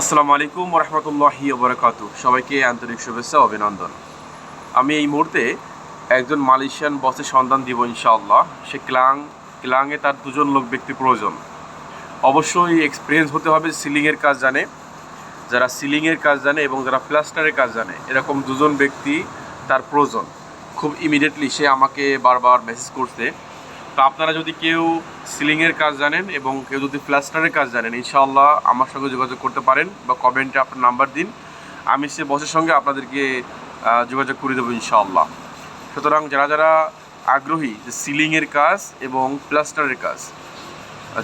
আসসালামু আলাইকুম রহমতুল্লাহি ওবরাকাতু। সবাইকে আন্তরিক শুভেচ্ছা অভিনন্দন। আমি এই মুহূর্তে একজন মালয়েশিয়ান বসের সন্ধান দিব ইনশাআল্লাহ। সে ক্লাং, ক্লাংয়ে তার দুজন লোক ব্যক্তি প্রয়োজন। অবশ্যই এক্সপিরিয়েন্স হতে হবে সিলিংয়ের কাজ জানে। যারা সিলিংয়ের কাজ জানে এবং যারা প্লাস্টারের কাজ জানে, এরকম দুজন ব্যক্তি তার প্রয়োজন। খুব ইমিডিয়েটলি সে আমাকে বারবার মেসেজ করছে। তো আপনারা যদি কেউ সিলিংয়ের কাজ জানেন এবং কেউ যদি প্লাস্টারের কাজ জানেন, ইনশাআল্লাহ আমার সঙ্গে যোগাযোগ করতে পারেন বা কমেন্টে আপনার নাম্বার দিন। আমি সে বসের সঙ্গে আপনাদেরকে যোগাযোগ করে দেবো ইনশাআল্লাহ। সুতরাং যারা যারা আগ্রহী যে সিলিংয়ের কাজ এবং প্লাস্টারের কাজ,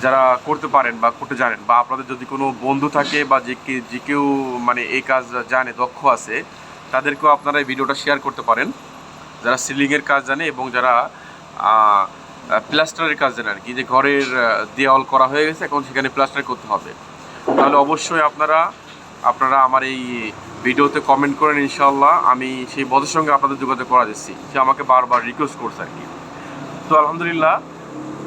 যারা করতে পারেন বা করতে জানেন বা আপনাদের যদি কোনো বন্ধু থাকে বা যে কে- যে কেউ মানে এই কাজ জানে, দক্ষ আছে, তাদেরকেও আপনারা এই ভিডিওটা শেয়ার করতে পারেন। যারা সিলিংয়ের কাজ জানে এবং যারা প্লাস্টারের কাজ আর কি, যে ঘরের দেওয়াল করা হয়ে গেছে, এখন সেখানে প্লাস্টার করতে হবে। তাহলে অবশ্যই আপনারা আপনারা আমার এই ভিডিওতে কমেন্ট করেন ইনশাল্লাহ আমি সেই বদের সঙ্গে আপনাদের যোগাযোগ করা দিচ্ছি সে আমাকে বারবার রিকোয়েস্ট করছে আর কি। তো আলহামদুলিল্লাহ,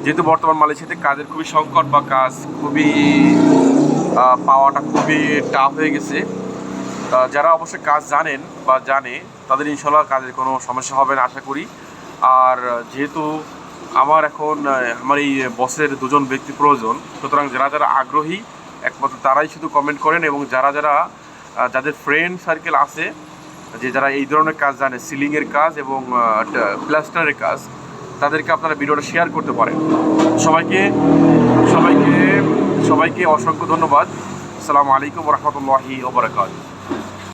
যেহেতু বর্তমান মালয়েশিয়াতে কাজের খুবই সংকট বা কাজ খুবই পাওয়াটা খুবই টাফ হয়ে গেছে যারা অবশ্যই কাজ জানেন বা জানে, তাদের ইনশাল্লাহ কাজের কোনো সমস্যা হবে না, আশা করি। আর যেহেতু আমার এখন আমার এই বসের দুজন ব্যক্তি প্রয়োজন। সুতরাং যারা যারা আগ্রহী, একমাত্র তারাই শুধু কমেন্ট করেন এবং যারা যারা যাদের ফ্রেন্ড সার্কেল আছে, যে যারা এই ধরনের কাজ জানে সিলিংয়ের কাজ এবং প্লাস্টারের কাজ, তাদেরকে আপনারা ভিডিওটা শেয়ার করতে পারেন। সবাইকে সবাইকে সবাইকে অসংখ্য ধন্যবাদ। আসসালামু আলাইকুম রহমতুল্লাহি ওবরাকাত